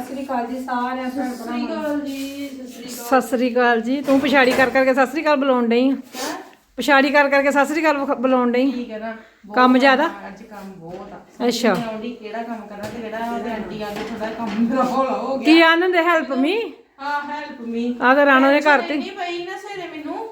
ਸ੍ਰੀ ਅਕਾਲ ਜੀ ਸਾਰਿਆਂ ਭੈਣ ਭਰਾਵਾਂ ਨੂੰ। ਸਤਿ ਸ੍ਰੀ ਅਕਾਲ। ਜੀ ਤੂੰ ਪਛਾੜੀ ਕਰ ਕਰਕੇ ਸਤਿ ਸ੍ਰੀ ਅਕਾਲ ਬੁਲਾਉਣ ਡਈ ਆ? ਪਛਾੜੀ ਕਰ ਕਰਕੇ ਸਤਿ ਸ੍ਰੀ ਅਕਾਲ ਵਿਖ- ਬੁਲਾਉਣ ਡਈ? ਬਹੁਤ ਕੰਮ ਜ਼ਿਆਦਾ? ਅੱਜ ਕੰਮ ਬਹੁਤ ਆ। ਅੱਛਾ। ਆਉਂਦੀ ਕਿਹੜਾ ਕੰਮ ਕਰਾਂ ਤੇ ਕਿਹੜਾ ਉਹਦੇ ਆਂਟੀ ਆ ਕੇ ਥੋੜਾ ਕੰਮ ਮੇਰਾ ਹੌਲਾ ਹੋ ਗਿਆ। ਕੀ ਆਨੰਦ ਹੈਲਪ ਮੀ ਹਾਂ ਹੈਲਪ ਮੀ ਆ ਤਾਂ ਰਾਣੋ ਨੇ ਕਰਤੀ ਨਹੀਂ ਪਈ ਨਾ ਮੈਨੂੰ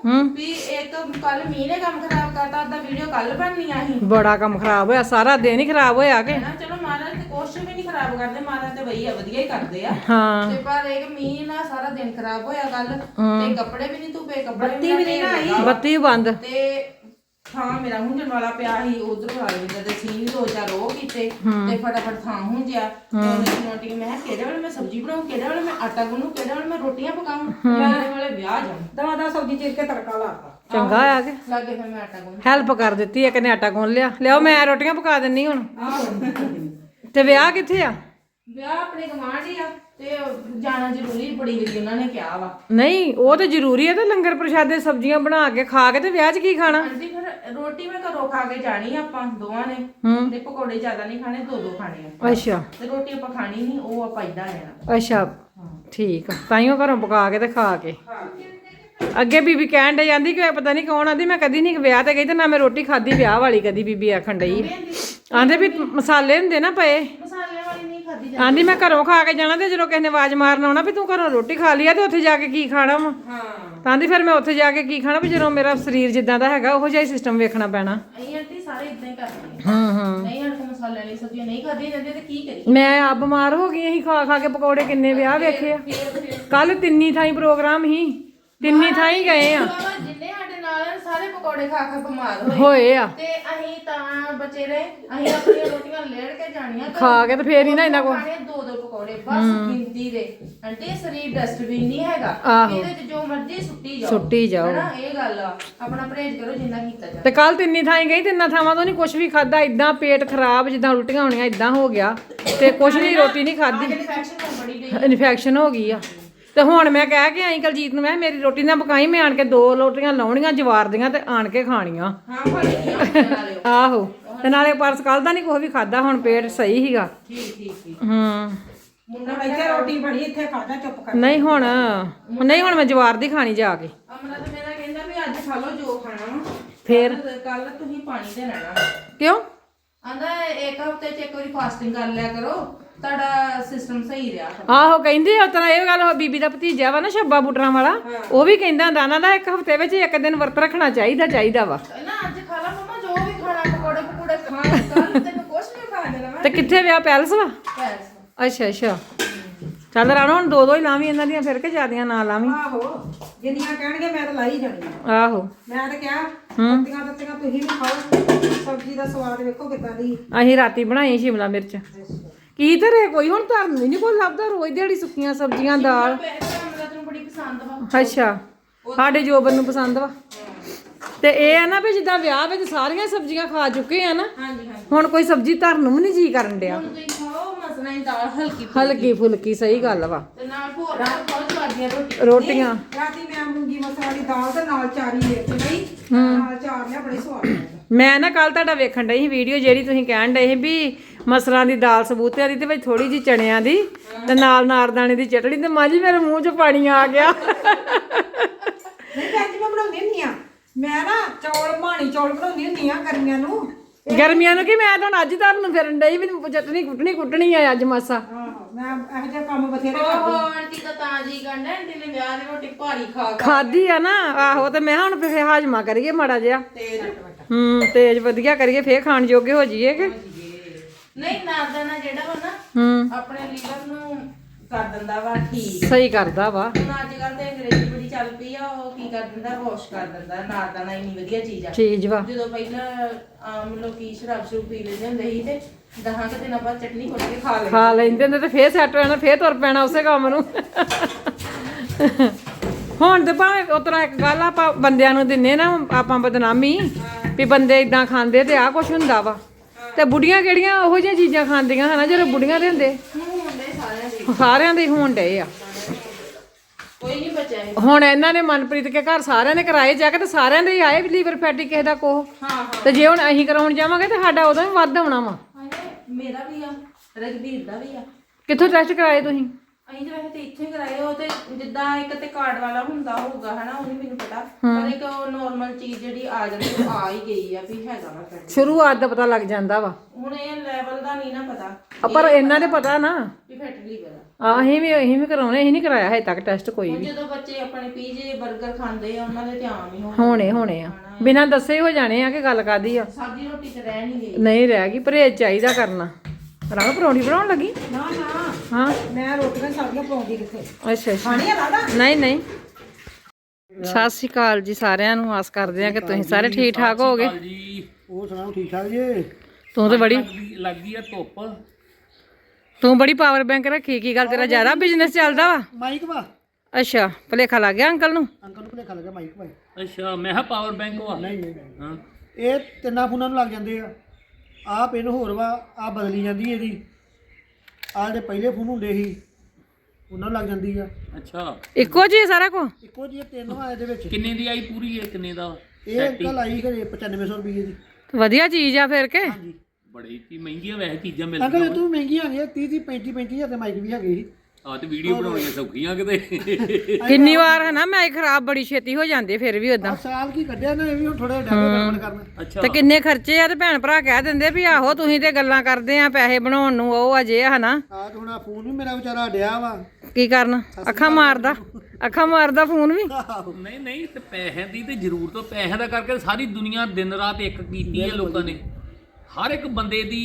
ਹੂੰ। ਵੀ ਇੱਕ ਕੱਲ ਮੀਂਹ ਨੇ ਕੰਮ ਖਰਾਬ ਕਰਤਾ ਅੱਧਾ ਵੀਡੀਓ ਕੱਲ ਬਣਨੀਆਂ ਸੀ ਬੜਾ ਕੰਮ ਖਰਾਬ ਹੋਇਆ ਸਾਰਾ ਦਿਨ ਹੀ ਖਰਾਬ ਹੋਇਆ ਕਿ? ਨਾ ਚਲੋ ਮਹਾਰਾਜ ਤੇ ਕੁਛ ਵੀ ਨਹੀਂ ਖਰਾਬ ਕਰਦੇ ਮਹਾਰਾਜ ਤੇ ਵਈ ਆ ਵਧੀਆ ਹੀ ਕਰਦੇ ਆ। ਹਾਂ। ਤੇ ਪਰ ਇੱਕ ਮੀਂਹ ਨਾਲ ਸਾਰਾ ਦਿਨ ਖਰਾਬ ਹੋਇਆ ਕੱਲ ਤੇ ਕੱਪੜੇ ਵੀ ਨਹੀਂ ਧੁੱਪੇ ਕੱਪੜੇ ਵੀ ਨਹੀਂ ਆਈ? ਬੱਤੀ ਬੰਦ। ਤੇ ਥਾਂ ਮੇਰਾ ਹੁੰਜਣ ਵਾਲਾ ਪਿਆ ਸੀ ਉਧਰ ਆ ਗਈ ਤੇ ਸੀ ਦੋ ਚਾਰ ਉਹ ਕੀਤੇ ਤੇ ਫਟਾਫਟ ਥਾਂ ਹੁੰਜਿਆ ਤੇ ਉਹਨੇ ਨੋਟੀ ਮੈਂ ਕਿਹਾ ਕਿਹੜੇ ਵੇਲੇ ਮੈਂ ਸਬਜ਼ੀ ਬਣਾਉਂ ਕਿਹੜੇ ਵੇਲੇ ਮੈਂ ਆਟਾ ਗੁੰਨੂ ਕਿਹੜੇ ਵੇਲੇ ਮੈਂ ਰੋਟੀਆਂ ਪਕਾਉਂ ਕਿਹੜੇ ਵੇਲੇ ਵਿਆਹ ਜਾਉਂ ਦਵਾ ਦਾ ਸਬਜ਼ੀ ਚੀਰ ਕੇ ਤੜਕਾ ਲਾਤਾ। ਚੰਗਾ ਆ ਕੇ। ਲੱਗੇ ਫਿਰ ਮੈਂ ਆਟਾ ਗੁੰਨ। ਹੈਲਪ ਕਰ ਦਿੱਤੀ ਇੱਕ ਨੇ ਆਟਾ ਗੁੰਨ ਲਿਆ। ਲਿਆਓ ਮੈਂ ਰੋਟੀਆਂ ਪਕਾ ਦਿੰਨੀ ਹੁਣ। ਤੇ ਵਿਆਹ ਕਿੱਥੇ ਆ? ਵਿਆਹ ਆਪਣੇ ਗਵਾਂਢੀ ਆ ਤੇ ਜਾਣਾ ਜ਼ਰੂਰੀ ਬੜੀ ਵਾਰੀ ਉਹਨਾਂ ਨੇ ਕਿਹਾ ਵਾ। ਨਹੀਂ ਉਹ ਤੇ ਜ਼ਰੂਰੀ ਹੈ ਤੇ ਲੰਗਰ ਪ੍ਰਸ਼ਾਦੇ ਸਬਜ਼ੀਆਂ ਬਣਾ ਕੇ ਖਾ ਕੇ ਤੇ ਵਿਆਹ 'ਚ ਕੀ ਖਾਣਾ? ਆਂਟੀ ਫਿਰ ਰੋਟੀ ਮੈਂ ਘਰੋਂ ਖਾ ਕੇ ਜਾਣੀ ਆ ਆਪਾਂ ਦੋਵਾਂ ਨੇ। ਹੂੰ। ਤੇ ਪਕੌੜੇ ਜ਼ਿਆਦਾ ਨਹੀਂ ਖਾਣੇ ਦੋ ਦੋ ਖਾਣੇ ਆ। ਅੱਛਾ। ਤੇ ਰੋਟੀ ਆਪਾਂ ਖਾਣੀ ਨਹੀਂ ਉਹ ਆਪਾਂ ਇਦਾਂ ਲੈਣਾ ਅੱਛਾ ਠੀਕ ਆ। ਤਾਈਓ ਘਰੋਂ ਪਕਾ ਕੇ ਤੇ ਖਾ ਕੇ। ਅੱਗੇ ਬੀਬੀ ਕਹਿਣ ਡਈ ਜਾਂਦੀ ਕਿ ਪਤਾ ਨਹੀਂ ਕੌਣ ਆਂਦੀ ਮੈਂ ਕਦੀ ਨਹੀਂ ਵਿਆਹ ਤੇ ਗਈ ਤੇ ਨਾ ਮੈਂ ਰੋਟੀ ਖਾਦੀ ਵਿਆਹ ਵਾਲੀ ਕਦੀ ਬੀਬੀ ਆਖਣ ਡਈ। ਆਂਦੇ ਵੀ ਮਸਾਲੇ ਹੁੰਦੇ ਨਾ ਪਏ। ਆਂਦੀ ਮੈਂ ਘਰੋਂ ਖਾ ਕੇ ਜਾਣਾ ਤੇ ਜਦੋਂ ਕਿਸੇ ਨੇ ਆਵਾਜ਼ ਮਾਰਨ ਆਉਣਾ ਵੀ ਤੂੰ ਘਰੋਂ ਰੋਟੀ ਖਾ ਲਈ ਆ ਤੇ ਉੱਥੇ ਜਾ ਕੇ ਕੀ ਖਾਣਾ ਵਾ? ਹਾਂ। ਤਾਂ ਆਂਦੀ ਫਿਰ ਮੈਂ ਉੱਥੇ ਜਾ ਕੇ ਕੀ ਖਾਣਾ ਵੀ ਜਦੋਂ ਮੇਰਾ ਸਰੀਰ ਜਿੱਦਾਂ ਦਾ ਹੈਗਾ ਉਹੋ ਜਿਹਾ ਹੀ ਸਿਸਟਮ ਵੇਖਣਾ ਪੈਣਾ। ਅਸੀਂ ਆਂਟੀ ਸਾਰੇ ਇਦਾਂ ਹੀ ਕਰਦੇ ਹੂੰ ਹੂੰ। ਨਹੀਂ ਹਣ ਮਸਾਲੇ ਵਾਲੀ ਸਬਜ਼ੀਆਂ ਨਹੀਂ ਖਾਧੀਆਂ ਜਾਂਦੀਆਂ ਤੇ ਕੀ ਕਰੀਏ? ਮੈਂ ਆ ਬਿਮਾਰ ਹੋ ਗਈ ਅਸੀਂ ਖਾ ਖਾ ਕੇ ਪਕੌੜੇ ਕਿੰਨੇ ਵਿਆਹ ਵੇਖੇ ਆ। ਕੱਲ ਤਿੰਨੀ ਥਾਈ ਪ੍ਰੋਗਰਾਮ ਹੀ ਤਿੰਨੀ ਥਾਈ ਗਏ ਆ। ਬਾਬਾ ਜਿੰਨੇ ਪਕੌੜੇ ਖਾ ਖਾ ਬਿਮਾਰ ਹੋਏ। ਹੋਏ ਆ। ਤੇ ਅਸੀਂ ਤਾਂ ਬਚੇ ਰਹੇ ਅਸੀਂ ਆਪਣੀਆਂ ਰੋਟੀਆਂ ਲੇੜ ਕੇ ਜਾਣੀਆਂ ਘਰੋਂ। ਖਾ ਕੇ ਤੇ ਫੇਰ ਹੀ ਨਾ ਇਹਨਾਂ ਕੋ ਖਾਣੇ ਦੋ ਦੋ ਪਕੌੜੇ ਬਸ ਗਿਣਤੀ ਦੇ। ਆਂਟੀ ਸਰੀਰ ਡਸਟਬਿਨ ਨਹੀਂ ਹੈਗਾ। ਆਹੋ। ਇਹਦੇ ਚ ਜੋ ਮਰਜ਼ੀ ਸੁੱਟੀ ਜਾਓ। ਸੁੱਟੀ ਜਾਓ। ਹਨਾ ਇਹ ਗੱਲ ਆ। ਆਪਣਾ ਪਰਹੇਜ਼ ਕਰੋ ਜਿੰਨਾ ਕੀਤਾ ਜਾਵੇ। ਤੇ ਕੱਲ ਤਿੰਨੀ ਥਾਈ ਗਈ ਤਿੰਨਾਂ ਥਾਵਾਂ ਤੋਂ ਨਹੀਂ ਕੁਝ ਵੀ ਖਾਦਾ ਇਦਾਂ ਪੇਟ ਖਰਾਬ ਜਿੱਦਾਂ ਉਲਟੀਆਂ ਹੋਣੀਆਂ ਇਦਾਂ ਹੋ ਗਿਆ। ਤੇ ਕੁਝ ਨਹੀਂ ਰੋਟੀ ਨਹੀਂ ਖਾਦੀ ਇਨਫੈਕਸ਼ਨ ਹੋ ਬੜੀ ਡਈ ਇਨਫੈਕਸ਼ਨ ਹੋ ਗਈ ਆ। ਤੇ ਹੁਣ ਮੈਂ ਕਹਿ ਕੇ ਆਈ ਕਲਜੀਤ ਨੂੰ ਮੈਂ ਕਿਹਾ ਮੇਰੀ ਰੋਟੀ ਨਾ ਪਕਾਈ ਮੈਂ ਆਣ ਕੇ ਦੋ ਰੋਟੀਆਂ ਲਾਉਣੀਆਂ ਜਵਾਰ ਦੀਆਂ ਤੇ ਆਣ ਕੇ ਖਾਣੀਆਂ। ਹਾਂ ਆਹੋ ਤੇ ਨਾਲੇ ਪਰਸ ਕੱਲ ਦਾ ਨਹੀਂ ਕੁਛ ਵੀ ਖਾਦਾ ਹੁਣ ਪੇਟ ਸਹੀ ਸੀਗਾ। ਠੀਕ ਠੀਕ ਠੀਕ। ਹੂੰ। ਮੁੰਡਾ ਇੱਥੇ ਰੋਟੀ ਬਣੀ ਇੱਥੇ ਖਾਦਾ ਚੁੱਪ ਕਰ। ਨਹੀਂ ਹੁਣ ਨਹੀਂ ਹੁਣ ਮੈਂ ਜਵਾਰ ਦੀ ਖਾਣੀ ਜਾ ਕੇ। ਅਮਰਤ ਮੇਰਾ ਕਹਿੰਦਾ ਵੀ ਅੱਜ ਖਾ ਲਓ ਜੋ ਖਾਣਾ ਵਾ। ਫੇਰ? ਕੱਲ ਤੁਸੀਂ ਪਾਣੀ ਤੇ ਰਹਿਣਾ। ਕਿਉਂ? ਆਂਦਾ ਇੱਕ ਹਫ਼ਤੇ ਚ ਇੱਕ ਵਾਰੀ ਫਾਸਟਿੰਗ ਕਰ ਲਿਆ ਕਰੋ। ਤੁਹਾਡਾ ਸਿਸਟਮ ਸਹੀ ਰਿਹਾ। ਆਹੋ ਕਹਿੰਦੇ ਆ ਤਰ੍ਹਾਂ ਇਹ ਗੱਲ ਉਹ ਬੀਬੀ ਦਾ ਭਤੀਜਾ ਵਾ ਨਾ ਛੱਬਾ ਬੁੱਟਰਾਂ ਵਾਲਾ ਉਹ ਵੀ ਕਹਿੰਦਾ ਹੁੰਦਾ ਦਾ ਇੱਕ ਹਫ਼ਤੇ ਵਿੱਚ ਇੱਕ ਦਿਨ ਵਰਤ ਰੱਖਣਾ ਚਾਹੀਦਾ ਚਾਹੀਦਾ ਵਾ। ਨਾ ਅੱਜ ਖਾ ਲਾ ਮਮਾ ਜੋ ਵੀ ਖਾਣਾ ਪਕੌੜੇ ਪਕੌੜੇ ਖਾ ਕੱਲ ਤੈਨੂੰ ਕੁਛ ਨਹੀਂ ਖਾ ਦੇਣਾ ਮੈਂ। ਤੇ ਕਿੱਥੇ ਵਿਆਹ ਪੈਲਸ ਵਾ? ਅੱਛਾ ਅੱਛਾ। ਚੱਲ ਰਾਣੋ ਹੁਣ ਦੋ ਦੋ ਹੀ ਲਾਵੀਂ ਇਹਨਾਂ ਦੀਆਂ ਫਿਰ ਕੇ ਜਿਆਦੀਆਂ ਨਾ ਲਾਵੀਂ? ਆਹੋ ਜਿੰਨੀਆਂ ਕਹਿਣਗੇ ਮੈਂ ਤਾਂ ਲਾਈ ਜਾਣੀ ਆਹੋ। ਮੈਂ ਤਾਂ ਕਿਹਾ ਪੱਤੀਆਂ ਦਿੱਤੀਆਂ ਤੁਸੀਂ ਵੀ ਖਾਓ ਸਬਜ਼ੀ ਦਾ ਸਵਾਦ ਵੇਖੋ ਕਿੱਦਾਂ ਦੀ। ਅਸੀਂ ਰਾਤੀ ਬਣਾਈ ਸ਼ਿਮਲਾ ਮਿਰਚ। ਕੀ ਧਰੇ ਕੋਈ? ਹੁਣ ਧਰਨ ਵੀ ਨਹੀਂ ਕੋਈ ਲੱਭਦਾ ਰੋਜ਼ ਦਿਹਾੜੀ ਸੁੱਕੀਆਂ ਸਬਜ਼ੀਆਂ ਦਾਲ। ਅਮਰਤ ਨੂੰ ਬੜੀ ਪਸੰਦ ਵਾ। ਅੱਛਾ ਸਾਡੇ ਜੋਬਨ ਨੂੰ ਪਸੰਦ ਵਾ। ਤੇ ਇਹ ਆ ਨਾ ਵੀ ਜਿੱਦਾਂ ਵਿਆਹ ਵਿੱਚ ਸਾਰੀਆਂ ਸਬਜ਼ੀਆਂ ਖਾ ਚੁੱਕੇ ਆ ਨਾ ਹਾਂਜੀ ਹਾਂਜੀ। ਹੁਣ ਕੋਈ ਸਬਜ਼ੀ ਧਰਨ ਨੂੰ ਵੀ ਨਹੀਂ ਜੀ ਕਰਨ ਡਿਆ। ਹੁਣ ਤੁਸੀਂ ਖਾਓ ਮਸਲਾ ਹੀ ਦਾਲ ਹਲਕੀ ਹਲਕੀ ਫੁਲਕੀ ਸਹੀ ਗੱਲ ਵਾ। ਤੇ ਨਾਲ ਭੋਰ ਨਾਲ ਬਹੁਤ ਸਵਾਦੀਆਂ ਰੋਟੀ ਰੋਟੀਆਂ। ਰਾਤੀ ਮੈਂ ਮੂੰਗੀ ਮਸਰ ਵਾਲੀ ਦਾਲ ਤੇ ਨਾਲ ਚਾਰੀ ਮਿਰਚ ਲਈ। ਨਾਲ ਚਾਰ ਲਿਆ ਬੜੇ ਸਵਾਦ ਲੱਗਦਾ। ਮੈਂ ਨਾ ਕੱਲ ਤੁਹਾਡਾ ਵੇਖਣ ਡਈ ਸੀ ਵੀਡੀਓ ਜਿਹੜੀ ਤੁਸੀਂ ਕਹਿਣ ਡਏ ਸੀ ਵੀ ਮਸਰਾਂ ਦੀ ਦਾਲ ਸਬੂਤਿਆਂ ਦੀ ਤੇ ਵਿੱਚ ਥੋੜੀ ਜੀ ਚਣਿਆਂ ਦੀ ਤੇ ਨਾਲ ਨਾਰਦਾਣੇ ਦੀ ਚਟਣੀ ਤੇ ਮਾਜੀ ਮੇਰੇ ਮੂੰਹ 'ਚ ਪਾਣੀ ਆ ਗਿਆ। ਨਹੀਂ ਭੈਣ ਜੀ ਮੈਂ ਬਣਾਉਂਦੀ ਹੁੰਦੀ ਆ ਮੈਂ ਨਾ ਚੌਲ ਮਾਣੀ ਚੌਲ ਬਣਾਉਂਦੀ ਹੁੰਦੀ ਆ ਗਰਮੀਆਂ ਨੂੰ। ਗਰਮੀਆਂ ਨੂੰ ਕਿ ਮੈਂ ਤਾਂ ਹੁਣ ਅੱਜ ਤੁਹਾਨੂੰ ਫਿਰਨ ਡਈ ਵੀ ਚਟਣੀ ਕੁੱਟਣੀ ਕੁੱਟਣੀ ਆ ਅੱਜ ਮਾਸਾ। ਆਹੋ ਮੈਂ ਇਹੋ ਜਿਹਾ ਕੰਮ ਬਥੇਰੇ ਓਹੋ ਆਂਟੀ ਤਾਂ ਤਾਂ ਜੀ ਕਰਨਾ ਆਂਟੀ ਨੇ ਵਿਆਹ ਦੀ ਰੋਟੀ ਭਾਰੀ ਖਾ ਖਾ ਖਾਦੀ ਆ ਨਾ ਆਹੋ ਤੇ ਮੈਂ ਹੁਣ ਫੇਰ ਹਾਜਮਾ ਕਰੀਏ ਮਾੜਾ ਜਿਹਾ। ਤੇ ਹੂੰ ਤੇਜ਼ ਵਧੀਆ ਕਰੀਏ ਫੇਰ ਖਾਣ ਜੋਗੇ ਹੋ ਜਾਈਏ ਕਿ? ਨਹੀਂ ਨਾਰਦਾਨਾ ਜਿਹੜਾ ਵਾ ਨਾ ਹੂੰ। ਆਪਣੇ ਲੀਵਰ ਨੂੰ ਕਰ ਦਿੰਦਾ ਵਾ ਠੀਕ। ਸਹੀ ਕਰਦਾ ਵਾ। ਹੁਣ ਅੱਜ ਕੱਲ ਤੇ ਅੰਗਰੇਜ਼ੀ ਬੜੀ ਚੱਲ ਪਈ ਆ ਉਹ ਕੀ ਕਰ ਦਿੰਦਾ ਵਾਸ਼ ਕਰ ਦਿੰਦਾ ਨਾਰਦਾਨਾ ਇੰਨੀ ਵਧੀਆ ਚੀਜ਼ ਆ। ਚੀਜ਼ ਵਾ। ਜਦੋਂ ਪਹਿਲਾਂ ਆਮ ਲੋਕੀ ਸ਼ਰਾਬ ਸ਼ਰੂਬ ਪੀ ਲੈਂਦੇ ਹੁੰਦੇ ਸੀ ਤੇ ਦਹਾਂ ਕੁ ਦਿਨਾਂ ਬਾਅਦ ਚਟਨੀ ਕੁੱਟ ਕੇ ਖਾ ਲੈਂਦੇ ਖਾ ਲੈਂਦੇ ਨੇ ਤੇ ਫੇਰ ਸੈੱਟ ਹੋ ਜਾਣਾ ਫੇਰ ਤੁਰ ਪੈਣਾ ਉਸੇ ਕੰਮ ਨੂੰ। ਹੁਣ ਤੇ ਭਾਵੇਂ ਉਤਰਾ ਇੱਕ ਗੱਲ ਆਪਾਂ ਬੰਦਿਆਂ ਨੂੰ ਦਿੰਨੇ ਨਾ ਆਪਾਂ ਬਦਨਾਮੀ ਵੀ ਬੰਦੇ ਇਦਾਂ ਖਾਂਦੇ ਤੇ ਆ ਕੁਛ ਹੁੰਦਾ ਵਾ। ਤੇ ਬੁੜੀਆਂ ਕਿਹੜੀਆਂ ਉਹੋ ਜਿਹੀਆਂ ਚੀਜ਼ਾਂ ਖਾਂਦੀਆਂ ਹਨਾ ਜਦੋਂ ਬੁੜੀਆਂ ਦੇ ਹੁੰਦੇ। ਹੁਣ ਹੁੰਦੇ ਸਾਰਿਆਂ ਦੇ ਸਾਰਿਆਂ ਦੇ ਹੋਣ ਡਏ ਆ। ਕੋਈ ਨਹੀਂ ਬਚਿਆ ਇਹ। ਹੁਣ ਇਹਨਾਂ ਨੇ ਮਨਪ੍ਰੀਤ ਕੇ ਘਰ ਸਾਰਿਆਂ ਨੇ ਕਰਾਏ ਜਾ ਕੇ ਤੇ ਸਾਰਿਆਂ ਦੇ ਹੀ ਆਏ ਵੀ ਲੀਵਰ ਫੈਟੀ ਕਿਸੇ ਦਾ ਕੋਹ। ਹਾਂ ਤੇ ਜੇ ਹੁਣ ਅਸੀਂ ਕਰਾਉਣ ਜਾਵਾਂਗੇ ਤੇ ਸਾਡਾ ਉਦੋਂ ਵੀ ਵੱਧ ਆਉਣਾ ਵਾ। ਹਾਏ, ਮੇਰਾ ਵੀ ਆ ਰਗਵੀਰ ਦਾ ਵੀ ਆ। ਕਿੱਥੋਂ ਟੈਸਟ ਕਰਾਏ ਤੁਸੀਂ? ਅਸੀਂ ਤਾਂ ਵੈਸੇ ਤੇ ਇੱਥੇ ਕਰਾਏ ਉਹ ਤੇ ਜਿੱਦਾਂ ਇੱਕ ਤੇ ਕਾਰਡ ਵਾਲਾ ਹੁੰਦਾ ਹੋਊਗਾ ਹਨਾ ਉਹ ਨਹੀਂ ਮੈਨੂੰ ਪਤਾ। ਪਰ ਇੱਕ ਉਹ ਨਾਰਮਲ ਚੀਜ਼ ਜਿਹੜੀ ਆ ਜਾਂਦੀ ਉਹ ਆ ਹੀ ਗਈ ਆ ਵੀ ਹੈਗਾ ਵਾ ਫੈਟ ਸ਼ੁਰੂਆਤ ਦਾ ਪਤਾ ਲੱਗ ਜਾਂਦਾ ਵਾ। ਹੁਣ ਇਹ ਲੈਵਲ ਦਾ ਨਹੀਂ ਨਾ ਪਤਾ। ਆ, ਪਰ ਇਹਨਾਂ ਦੇ ਪਤਾ ਨਾ। ਵੀ ਫੈਟ ਲੀਵਰ ਆ ਆ ਅਸੀਂ ਵੀ ਅਸੀਂ ਵੀ ਕਰਾਉਣੇ ਅਸੀਂ ਨਹੀਂ ਕਰਾਇਆ ਹਜੇ ਤੱਕ ਟੈਸਟ ਕੋਈ ਹੁਣ ਵੀ। ਜਦੋਂ ਬੱਚੇ ਆਪਣੇ ਪੀਜੇ 버ਗਰ ਖਾਂਦੇ ਆ ਉਹਨਾਂ ਦੇ ਤੇ ਆਮ ਹੀ ਹੋਣ ਹੋਣੇ ਹੋਣੇ ਆ। ਬਿਨਾਂ ਦੱਸੇ ਹੀ ਹੋ ਜਾਣੇ ਆ ਕਿ ਗੱਲ ਕਾਦੀ ਆ। ਸਬਜ਼ੀ ਰੋਟੀ ਤੇ ਰਹਿ ਨਹੀਂ ਗਈ। ਨਹੀਂ ਰਹਿ ਗਈ ਪਰਹੇਜ ਚਾਹੀਦਾ ਕਰਨਾ। ਰੰਗ ਪਰੌਂਠੀ ਬਣਾਉਣ ਲੱਗੀ? ਨਾ ਨਾ। ਹਾਂ। ਮੈਂ ਰੋਟੀਆਂ ਸਬਜ਼ੀਆਂ ਪਾਉਂਦੀ ਕਿੱਥੇ? ਅੱਛਾ ਅੱਛਾ। ਖਾਣੀ ਆ ਰਾਦਾ ਨਹੀਂ ਨਹੀਂ। ਸਤਿ ਸ਼੍ਰੀ ਅਕਾਲ ਜੀ ਸਾਰਿਆਂ ਨੂੰ। ਆਸ ਕਰਦੇ ਆ ਕਿ ਤੁਸੀਂ ਸਾਰੇ ਠੀਕ ਠਾਕ ਹੋਗੇ ਜੀ ਉਹ ਸੁਣਾਓ ਠੀਕ ਠਾਕ ਜੀ? ਤੂੰ ਤੇ ਬੜੀ ਲੱਗੀ ਲੱਗੀ ਆ ਧੁੱਪ। ਤੂੰ ਬੜੀ ਪਾਵਰ ਬੈਂਕ ਰੱਖੀ ਕੀ ਗੱਲ ਤੇਰਾ ਜ਼ਿਆਦਾ ਬਿਜ਼ਨਸ ਚੱਲਦਾ ਵਾ? ਮਾਈਕ ਵਾ? ਅੱਛਾ ਭਲੇਖਾ ਲੱਗ ਗਿਆ ਅੰਕਲ ਨੂੰ? ਅੰਕਲ ਨੂੰ ਭੁਲੇਖਾ ਲੱਗਾ ਮਾਈਕ ਵਾ। ਅੱਛਾ ਮੈਂ ਕਿਹਾ ਪਾਵਰ ਬੈਂਕ ਵਾ। ਨਹੀਂ ਨਹੀਂ ਨਹੀਂ। ਹਾਂ। ਇਹ ਤਿੰਨਾਂ ਫੋਨਾਂ ਨੂੰ ਲੱਗ ਜਾਂਦੇ ਆ। ਆਹ ਪਿੰਨ ਹੋਰ ਵਾ ਆ ਬਦਲੀ ਜਾਂਦੀ ਇਹਦੀ। ਆਹ ਜਿਹੜੇ ਪਹਿਲੇ ਫੋਨ ਹੁੰਦੇ ਸੀ ਉਹਨਾਂ ਨੂੰ ਲੱਗ ਜਾਂਦੀ ਆ। ਅੱਛਾ। ਇੱਕੋ ਜੀ ਸਾਰਾ ਕੋ ਇੱਕੋ ਜਿਹੇ ਤਿੰਨ ਵਾ ਇਹਦੇ ਵਿੱਚ। ਕਿੰਨੇ ਦੀ ਆਈ ਪੂਰੀ ਇਹ ਕਿੰਨੇ ਦਾ? ਇਹ ਅੰਕਲ ਆਈ ਘਰੇ 9500 ਰੁਪਏ ਦੀ। ਵਧੀਆ ਚੀਜ਼ ਆ ਫਿਰ ਕੇ। ਹਾਂਜੀ। ਬੜੀ ਕੀ ਮਹਿੰਗੀਆਂ ਵੈਸੇ ਚੀਜ਼ਾਂ ਅੰਕਲ ਮਿਲਦੀਆਂ ਇਹ ਤੋਂ ਮਹਿੰਗੀਆਂ ਨੇ 30 30 35 35 ਹਜ਼ਾਰ ਦੇ ਮਾਈਕ ਵੀ ਹੈਗੇ ਸੀ। ਆ ਤੇ ਵੀਡੀਓ ਬਣਾਉਣੀਆਂ ਸੌਖੀਆਂ ਕਿਤੇ। ਕਿੰਨੀ ਵਾਰ ਹੈ ਨਾ ਮੈਂ ਖਰਾਬ ਬੜੀ ਛੇਤੀ ਹੋ ਜਾਂਦੇ ਫਿਰ ਵੀ ਉਦਾਂ ਸਾਲ ਕੀ ਕੱਢਿਆ ਨਾ ਇਹ ਵੀ ਥੋੜਾ ਡੈਵਲਪਮੈਂਟ ਕਰਨਾ। ਅੱਛਾ। ਤੇ ਕਿੰਨੇ ਖਰਚੇ ਆ ਤੇ ਭੈਣ ਭਰਾ ਕਹਿ ਦਿੰਦੇ ਵੀ ਆਹੋ ਤੁਸੀਂ ਤੇ ਗੱਲਾਂ ਕਰਦੇ ਆ ਪੈਸੇ ਬਣਾਉਣ ਨੂੰ ਉਹ ਅਜੇ ਆ ਹਨਾ। ਆਹ ਤੇ ਹੁਣ ਫੋਨ ਵੀ ਮੇਰਾ ਵਿਚਾਰਾ ਡਿਆ ਵਾ। ਕੀ ਕਰਨ? ਅੱਖਾਂ ਮਾਰਦਾ ਅੱਖਾਂ ਮਾਰਦਾ ਫੋਨ ਵੀ? ਨਹੀਂ ਨਹੀਂ ਤੇ ਪੈਸਿਆਂ ਦੀ ਤੇ ਜ਼ਰੂਰਤ ਪੈਸਿਆਂ ਦਾ ਕਰਕੇ ਸਾਰੀ ਦੁਨੀਆ ਦਿਨ ਰਾਤ ਇੱਕ ਕੀਤੀ ਹੈ ਲੋਕਾਂ ਨੇ। ਹਰ ਇੱਕ ਬੰਦੇ ਦੀ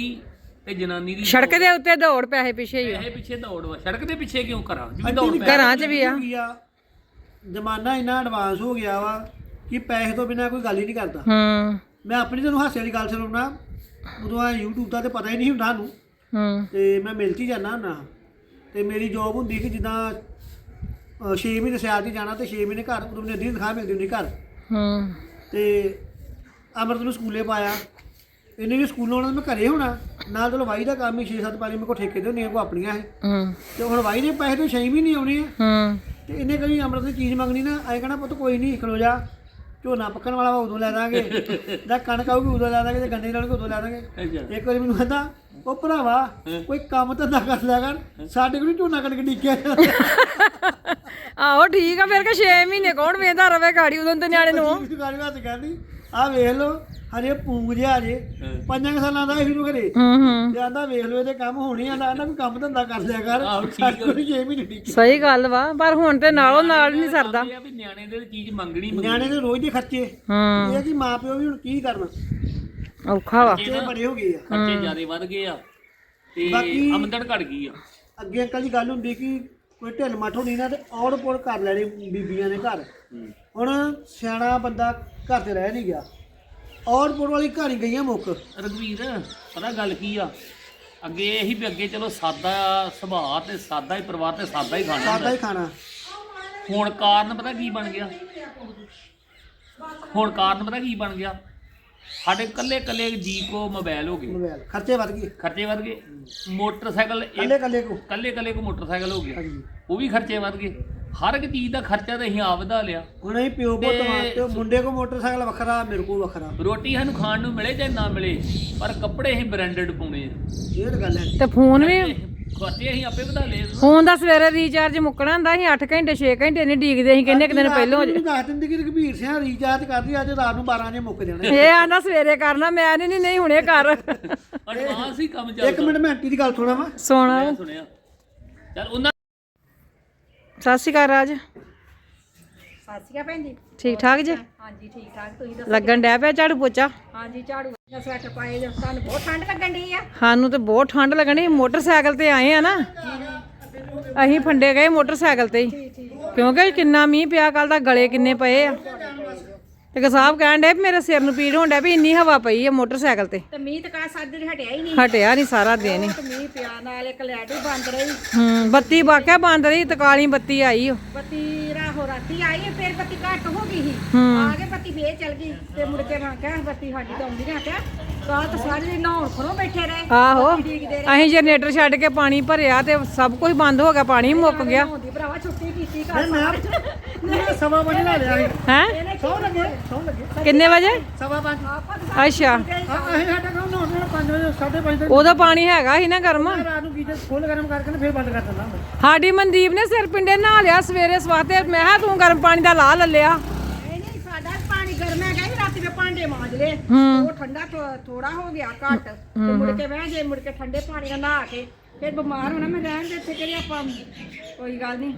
ਤੇ ਜਨਾਨੀ ਦੀ ਸੜਕ ਦੇ ਉੱਤੇ ਦੌੜ ਪੈਸੇ ਪਿੱਛੇ ਹੀ ਆ। ਪੈਸੇ ਪਿੱਛੇ ਦੌੜ ਵਾ ਸੜਕ ਦੇ ਪਿੱਛੇ ਕਿਉਂ ਕਰਾਂ? ਜਿਵੇਂ ਦੌੜ ਪੈ ਘਰਾਂ 'ਚ ਵੀ ਆ। ਜ਼ਮਾਨਾ ਇੰਨਾ ਐਡਵਾਂਸ ਹੋ ਗਿਆ ਵਾ ਕਿ ਪੈਸੇ ਤੋਂ ਬਿਨਾ ਕੋਈ ਗੱਲ ਹੀ ਨਹੀਂ ਕਰਦਾ। ਹੂੰ। ਮੈਂ ਆਪਣੀ ਤੁਹਾਨੂੰ ਹਾਸੇ ਵਾਲੀ ਗੱਲ ਸੁਣਾਉਣਾ। ਉਦੋਂ ਆ YouTube ਦਾ ਤੇ ਪਤਾ ਹੀ ਨਹੀਂ ਹੁੰਦਾ ਨੂੰ ਹੂੰ। ਤੇ ਮੈਂ ਮਿਲ 'ਚ ਹੀ ਜਾਂਦਾ ਹੁੰਦਾ। ਤੇ ਮੇਰੀ ਜੌਬ ਹੁੰਦੀ ਕਿ ਜਿੱਦਾਂ 6 ਮਹੀਨੇ ਸਿਆਲ 'ਚ ਜਾਣਾ ਤੇ 6 ਮਹੀਨੇ ਘਰ ਉਦੋਂ ਮੈਨੂੰ ਅੱਧੀ ਤਨਖਾਹ ਮਿਲਦੀ ਹੁੰਦੀ ਘਰ। ਹੂੰ। ਤੇ ਅਮਰਤ ਨੂੰ ਸਕੂਲੇ ਪਾਇਆ। ਇਹਨੇ ਵੀ ਸਕੂਲੋਂ ਆਉਣਾ ਮੈਂ ਘਰੇ ਹੋਣਾ। ਨਾਲ ਚਲੋ ਵਾਈ ਦਾ ਕੰਮ ਹੀ 6-7 ਪਾਣੀ ਮੇਰੇ ਕੋਲ ਠੇਕੇ ਤੇ ਹੁੰਦੀਆਂ ਕੋ ਆਪਣੀਆਂ ਹੈ ਹੂੰ। ਤੇ ਹੁਣ ਵਾਈ ਦੇ ਪੈਸੇ ਤੋਂ 6 ਮਹੀਨੇ ਆਉਣੇ ਆ। ਹੂੰ। ਤੇ ਇਹਨੇ ਕਦੀ ਅਮਰਤ ਦੀ ਚੀਜ਼ ਮੰਗਣੀ ਨਾ ਆਏ ਕਹਣਾ ਪੁੱਤ ਕੋਈ ਨਹੀਂ ਖਲੋ ਜਾ। ਝੋਨਾ ਪੱਕਣ ਵਾਲਾ ਵਾ ਉਦੋਂ ਲੈ ਦਾਂਗੇ। ਜਾਂ ਕਣਕ ਆਊਗੀ ਉਦੋਂ ਲੈ ਦਾਂਗੇ ਤੇ ਗੰਡੇ ਲਾਉਣਗੇ ਉਦੋਂ ਲੈ ਦਾਂਗੇ। ਇੱਕ ਵਾਰੀ ਮੈਨੂੰ ਕਹਿੰਦਾ ਉਹ ਭਰਾਵਾ ਕੋਈ ਕੰਮ ਧੰਦਾ ਕਰ ਲਿਆ ਕਰ ਸਾਡੇ ਕੋਲ ਨੀ ਝੋਨਾ ਕਣਕ ਡਿੱਗਿਆ ਆਹੋ ਠੀਕ ਆ ਫਿਰ ਕਿ 6 ਮਹੀਨੇ ਕੌਣ ਵੇਂਦਾ ਰਵੇ ਗਾੜੀ ਉਦੋਂ ਤੇ ਨਿਆਣੇ ਨੂੰ। ਗਾੜੀ ਹੱਥ ਕਹਿੰਦੀ ਆ ਵੇਖ ਲਓ ਹਰੇ ਪੂੰਗ ਜਿਹਾ ਜੇ ਪੰਜਾਂ ਕੁ ਸਾਲਾਂ ਦਾ ਇਹ ਨੂੰ ਘਰੇ ਹੂੰ ਹੂੰ। ਤੇ ਆਂਦਾ ਵੇਖ ਲਓ ਇਹਦੇ ਕੰਮ ਹੋਣੇ ਆ ਆਂਦਾ ਕੋਈ ਕੰਮ ਧੰਦਾ ਕਰ ਲਿਆ ਕਰ। ਆਹੋ, ਠੀਕ ਸਾਡੇ ਕੋਲ 6 ਮਹੀਨੇ ਡਿੱਗੇ ਸਹੀ ਗੱਲ ਵਾ ਪਰ ਹੁਣ ਤੇ ਨਾਲੋਂ ਨਾਲ ਨਹੀਂ ਸਰਦਾ। ਇਹ ਆ ਵੀ ਨਿਆਣੇ ਦੇ ਚੀਜ਼ ਮੰਗਣੀ ਮੰਗਣੀ। ਨਿਆਣੇ ਦੇ ਰੋਜ਼ ਦੇ ਖਰਚੇ। ਹੂੰ। ਇਹ ਕਿ ਮਾਪਿਓ ਵੀ ਹੁਣ ਕੀ ਕਰਨ? ਔਖਾ ਵਾ। ਇਹ ਬੜੇ ਹੋ ਗਏ ਆ। ਖਰਚੇ ਜ਼ਿਆਦੇ ਵੱਧ ਗਏ ਆ। ਤੇ ਬਾਕੀ- ਆਮਦਨ ਘਟ ਗਈ ਆ। ਅੱਗੇ ਅੰਕਲ ਦੀ ਗੱਲ ਹੁੰਦੀ ਕਿ ਕੋਈ ਢਿੱਲ ਮੱਠ ਹੋਣੀ ਨਾ ਤੇ ਔੜ ਪੌੜ ਕਰ ਲੈਣੀ ਬੀਬੀਆਂ ਨੇ ਘਰ। ਹੁਣ ਸਿਆਣਾ ਬੰਦਾ ਘਰ ਤੇ ਰਹਿ ਨਹੀਂ ਗਿਆ। ਔੜ ਪੌੜ ਵਾਲੀ ਕਹਾਣੀ ਗਈਆਂ ਮੁੱਕ। ਰਘਵੀਰ ਪਤਾ ਗੱਲ ਕੀ ਆ? ਅੱਗੇ ਇਹੀ ਵੀ ਅੱਗੇ ਚਲੋ ਸਾਦਾ ਸੁਭਾਅ ਤੇ ਸਾਦਾ ਹੀ ਪਰਿਵਾਰ ਤੇ ਸਾਦਾ ਹੀ ਖਾਣਾ ਸਾਦਾ ਹੀ ਖਾਣਾ। ਹੁਣ ਕਾਰਨ ਪਤਾ ਕੀ ਬਣ ਗਿਆ? ਹੁਣ ਕਾਰਨ ਪਤਾ ਕੀ ਬਣ ਗਿਆ? ਸਾਡੇ ਕੱਲੇ ਕੱਲੇ ਜੀ ਕੋ ਮੋਬਾਈਲ ਹੋ ਗਏ। ਮੋਬਾਈਲ ਖਰਚੇ ਵੱਧ ਗਏ। ਖਰਚੇ ਵੱਧ ਗਏ। ਮੋਟਰਸਾਈਕਲ ਕੱਲੇ ਕੱਲੇ ਕੋ। ਕੱਲੇ ਕੱਲੇ ਕੋ ਮੋਟਰਸਾਈਕਲ ਹੋ ਗਿਆ। ਉਹ ਵੀ ਖਰਚੇ ਵੱਧ ਗਏ। ਹਰ ਇੱਕ ਚੀਜ਼ ਦਾ ਖਰਚਾ ਤਾਂ ਅਸੀਂ ਆਪ ਵਧਾ ਲਿਆ। ਹੁਣ ਅਸੀਂ ਪਿਓ ਪੁੱਤ ਤੇ- ਵਾਸਤੇ ਮੁੰਡੇ ਕੋ ਮੋਟਰਸਾਈਕਲ ਵੱਖਰਾ ਮੇਰੇ ਕੋ ਵੱਖਰਾ। ਰੋਟੀ ਸਾਨੂੰ ਖਾਣ ਨੂੰ ਮਿਲੇ ਚਾਹੇ ਨਾ ਮਿਲੇ ਪਰ ਕੱਪੜੇ ਅਸੀਂ ਬ੍ਰਾਂਡਡ ਪਾਉਣੇ ਆ। ਇਹ ਤਾਂ ਗੱਲ ਹੈ ਤੇ ਫੋਨ ਵੀ ਖਰਚੇ ਅਸੀਂ ਆਪੇ ਵਧਾ ਲਏ ਫੋਨ ਦਾ ਸਵੇਰੇ ਰੀਚਾਰਜ ਮੁੱਕਣਾ ਹੁੰਦਾ ਸੀ 8 ਘੰਟੇ 6 ਘੰਟੇ ਨਹੀਂ ਡੀਕਦੇ ਸੀ ਕਿੰਨੇ ਕੁ ਦਿਨ ਪਹਿਲਾਂ ਹੋ ਜੇ ਦੱਸ ਦਿੰਦੀ ਕਿ ਰਘਬੀਰ ਸਿੰਘ ਰੀਚਾਰਜ ਕਰਦੀ ਅੱਜ ਰਾਤ ਨੂੰ 12 ਵਜੇ ਮੁੱਕ ਜਾਣਾ। ਇਹ ਆਂਦਾ ਸਵੇਰੇ ਕਰਨਾ ਮੈਂ ਨਹੀਂ ਨਹੀਂ ਨਹੀਂ ਹੁਣੇ ਕਰ। ਐਡਵਾਂਸ ਹੀ ਕੰਮ ਇੱਕ ਚੱਲਦਾ। ਮਿੰਟ ਮੈਂ ਆਂਟੀ ਦੀ ਗੱਲ ਸੁਣਾ ਵਾ ਸੋਣਾ ਮੈਂ ਸੁਣਿਆ। ਚਲ ਉਹਨਾਂ ਸਤਿ ਸ਼੍ਰੀ ਅਕਾਲ ਰਾਜ। ਸਤਿ ਸ਼੍ਰੀ ਅਕਾਲ ਭੈਣ ਜੀ। ਠੀਕ ਠਾਕ ਜੀ? ਹਾਂਜੀ ਠੀਕ ਠਾਕ। ਤੁਸੀਂ ਦੱਸੋ ਲੱਗਣ ਡਿਆ ਪਿਆ ਝਾੜੂ ਪੋਚਾ? ਹਾਂਜੀ ਝਾੜੂ ਦਾ ਸਵੈਟਰ ਪਾਏ ਜੋ ਤੁਹਾਨੂੰ ਬਹੁਤ ਠੰਡ ਲੱਗਣ ਡਈ ਆ? ਸਾਨੂੰ ਤੇ ਬਹੁਤ ਠੰਡ ਲੱਗਣੀ ਮੋਟਰਸਾਈਕਲ ਤੇ ਆਏ ਆ ਨਾ। ਅਸੀਂ ਫੰਡੇ ਗਏ ਮੋਟਰਸਾਈਕਲ ਤੇ ਹੀ। ਕਿਉਂਕਿ ਕਿੰਨਾ ਮੀਂਹ ਪਿਆ ਕੱਲ ਦਾ ਗਲੇ ਕਿੰਨੇ ਪਏ ਆ। ਤੇ ਕਸਾਬ ਕਹਿਣ ਡੇ ਮੇਰੇ ਸਿਰ ਨੂੰ ਪੀੜ ਹੋਣ ਡਿਆ ਵੀ ਇੰਨੀ ਹਵਾ ਪਈ ਆ ਮੋਟਰਸਾਈਕਲ ਤੇ। ਤੇ ਮੀਂਹ ਤਾਂ ਕਾ ਸਾਜਰੇ ਹਟਿਆ ਹੀ ਨਹੀਂ। ਹਟਿਆ ਨਹੀਂ ਸਾਰਾ ਦਿਨ ਹੀ। ਤੇ ਮੀਂਹ ਪਿਆ ਨਾਲ ਇੱਕ ਲੈਟ ਵੀ ਬੰਦ ਰਹੀ। ਹੂੰ ਬੱਤੀ ਬਾਕਿਆ ਬੰਦ ਰਹੀ ਤਕਾਲੀ ਬੱਤੀ ਆਈ ਓ। ਬੱਤੀ ਰਾਹੋ ਰਾਤੀ ਆਈ ਹੈ, ਫਿਰ ਬੱਤੀ ਘੱਟ ਹੋ ਗਈ ਸੀ। ਹੂੰ। ਆ ਕੇ ਬੱਤੀ ਫੇਰ ਚਲ ਗਈ ਤੇ ਮੁੜ ਕੇ ਮੈਂ ਕਿਹਾ ਬੱਤੀ ਸਾਡੀ ਤਾਂ ਆਉਂਦੀ ਨਹੀਂ ਕਿਹਾ ਕਾਲ ਤਾਂ ਸਾਰੇ ਦਿਨ ਨਹਾਉਣ ਖੜੋ ਬੈਠੇ ਰਹੇ ਆਹੋ ਬੱਤੀ ਉਡੀਕਦੇ ਰਹੇ। ਅਸੀਂ ਜਨਰੇਟਰ ਛੱਡ ਕੇ ਪਾਣੀ ਭਰਿਆ ਤੇ ਸਭ ਕੁਝ ਬੰਦ ਹੋ ਗਿਆ ਪਾਣੀ ਮੁੱਕ ਗਿਆ। ਹੁੰਦੀ ਭਰਾਵਾ ਛੁੱਟੀ ਕੀਤੀ ਘਰ ਮੈਂ ਮੈਂ ਸਵਾ ਵਜੇ ਲਾ ਲਿਆ ਸੀ। ਹੈ? ਸੌ ਲੱਗੇ। ਕਿੰਨੇ ਵਜੇ? ਸਵਾ ਪੰਜ। ਅੱਛਾ। ਆ ਅਸੀਂ ਸਾਡਾ ਕੰਮ ਨੌ ਤੋਂ 5 ਵਜੇ 5:30 ਵਜੇ ਉਦੋਂ ਪਾਣੀ ਹੈਗਾ ਸੀ ਨਾ ਗਰਮ? ਰਾਤ ਨੂੰ ਤੇ ਫੁੱਲ ਗਰਮ ਕਰਕੇ ਤੇ ਫਿਰ ਬੰਦ ਕਰ ਦਿੰਦਾ ਮੈਂ। ਸਾਡੀ ਮਨਦੀਪ ਨੇ ਸਿਰ ਪਿੰਡੇ ਨਹਾ ਲਿਆ ਸਵੇਰੇ ਸਵਾਤੇ ਮੈਂ ਕਿਹਾ ਤੂੰ ਗਰਮ ਪਾਣੀ ਦਾ ਲਾ ਲੱਲਿਆ ਨਹੀਂ ਨਹੀਂ ਸਾਡਾ ਪਾਣੀ ਗਰਮ ਹੈ ਗਈ ਰਾਤੀ ਦੇ ਭਾਂਡੇ ਮਾਂਜ ਲਏ। ਹੂੰ। ਉਹ ਠੰਡਾ ਥੋੜਾ ਹੋ ਗਿਆ ਘੱਟ। ਤੇ ਮੁੜ ਕੇ ਬਹਿ ਜੇ ਮੁੜ ਕੇ ਠੰਡੇ ਪਾਣੀ ਨਾਲ ਨਹਾ ਕੇ। ਫਿਰ ਬਿਮਾਰ ਹੋਣਾ ਮੈਂ ਰਹਿਣ ਦੇ ਇੱਥੇ ਕਿਹੜੀ ਆਪਾਂ ਕੋਈ ਗੱਲ ਨਹੀਂ।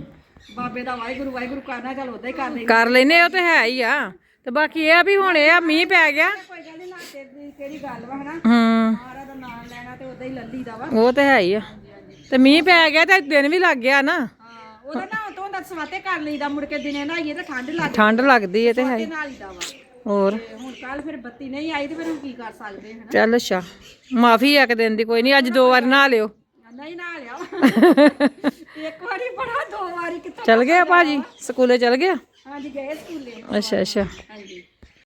ਬਾਬੇ ਦਾ ਵਾਹਿਗੁਰੂ ਵਾਹਿਗੁਰੂ ਕਰਨਾ ਚੱਲ ਉਦਾਂ ਹੀ ਕਰ ਲਈ ਕਰ ਲੈਨੇ ਉਹ ਤੇ ਹੈ ਹੀ ਆ। ਤੇ ਬਾਕੀ ਇਹ ਆ ਵੀ ਹੁਣ ਇਹ ਆ ਮੀਂਹ ਪੈ ਗਿਆ। ਕੋਈ ਗੱਲ ਨਹੀਂ ਨਾਤੇ ਦੀ ਕਿਹੜੀ ਗੱਲ ਵਾ ਹਨਾ। ਹੂੰ। ਮਾਰਾ ਦਾ ਨਾਮ ਲੈਣਾ ਤੇ ਉਦਾਂ ਹੀ ਲੱਲੀ ਦਾ ਵਾ। ਉਹ ਤੇ ਹੈ ਹੀ ਆ। ਤੇ ਮੀਂਹ ਪੈ ਗਿਆ ਤੇ ਦਿਨ ਵੀ ਲੱਗ ਗਿਆ ਨਾ। ਹਾਂ ਉਹਦਾ ਨਾ ਤੋਂ ਦਾ ਸਵਾਤੇ ਕਰ ਲਈਦਾ ਮੁੜ ਕੇ ਦਿਨੇ ਨਹਾਈਏ ਤੇ ਠੰਡ ਲੱਗ ਠੰਡ ਲੱਗਦੀ ਹੈ ਤੇ ਹੈ ਵਾ। ਹੋਰ? ਤੇ ਹੁਣ ਕੱਲ ਫਿਰ ਬੱਤੀ ਨਹੀਂ ਆਈ ਤੇ ਫਿਰ ਹੁਣ ਕੀ ਕਰ ਸਕਦੇ ਹਨਾ। ਚੱਲ ਅੱਛਾ ਮਾਫੀ ਆ ਕਿ ਦਿਨ ਦੀ ਕੋਈ ਨਹੀਂ ਅੱਜ ਦੋ ਵਾਰ ਨਹਾ ਲਿਓ। ਨਹੀਂ ਨਾ ਲਿਆ। ਇੱਕ ਵਾਰੀ ਬੜਾ ਦੋ ਵਾਰੀ ਕਿੱਥੋਂ ਚਲ ਗਿਆ ਭਾਜੀ? ਸਕੂਲੇ ਚਲ ਗਿਆ? ਹਾਂਜੀ ਗਏ ਸਕੂਲੇ? ਅੱਛਾ ਅੱਛਾ। ਹਾਂਜੀ।